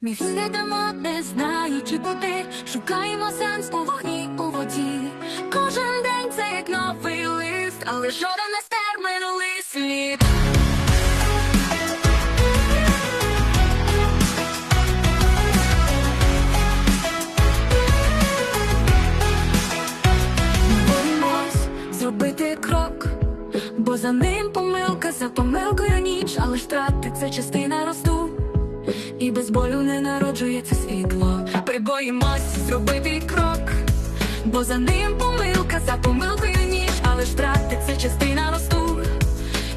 Ми йдемо, не знаючи куди, шукаємо сенс у вогні у воді. Кожен день це як новий лист, але жоден не стер минулий слід. Боїмось зробити крок, бо за ним помилка за помилкою ніч, але ж це частина росту. І без болю не народжується світло. Ми боїмось зробити крок, бо за ним помилка за помилкою ніч, але ж втрати це частина росту.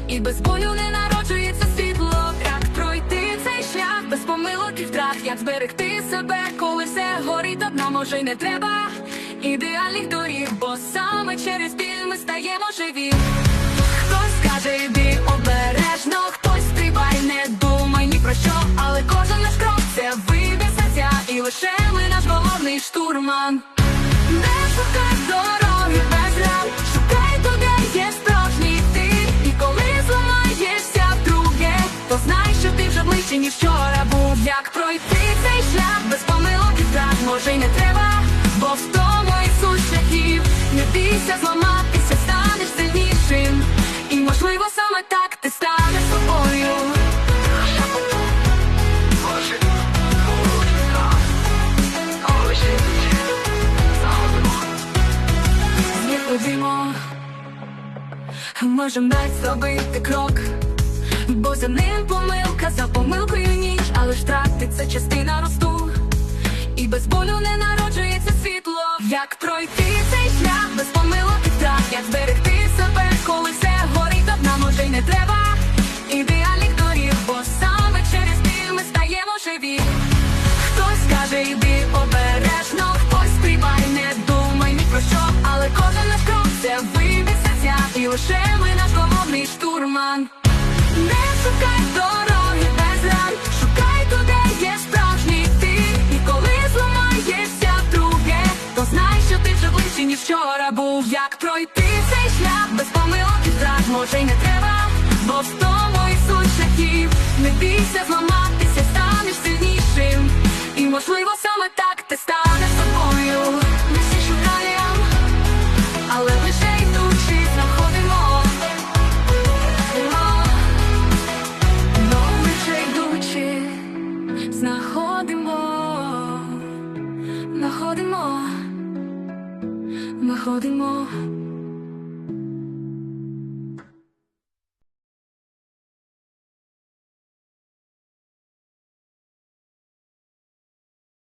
І без болю не народжується світло. Як пройти цей шлях без помилок і втрат, як зберегти себе, коли все горить одна, може й не треба ідеальних доріг, бо саме через біль ми стаємо живі. Головний штурман. Не шукай дороги без рам, шукай туди, є справжній ти. І коли зламаєшся вдруге, то знай, що ти вже ближче, ніж вчора був. Як пройти цей шлях без помилок і так може й не треба, бо в тому і суть шляхів. Не бійся зламатися, Ходімо, можем дать зробити крок, бо за ним помилка, за помилкою ніч, але ж втрати це частина росту, і без болю не народжується світло. Як пройти цей шлях без помилок і втрат, як зберегти себе, коли все горить одна, може й не треба ідеальних доріг, бо саме через біль ми стаємо живі. Хтось каже, йди обережно, лише ми наш головний штурман. Не шукай дороги без ран, шукай туди, є справжній ти. І коли зламаєшся вдруге, то знай, що ти вже ближче, ніж вчора був. Як пройти цей шлях без помилок і втрат, може й не треба, знаходимо, знаходимо, знаходимо.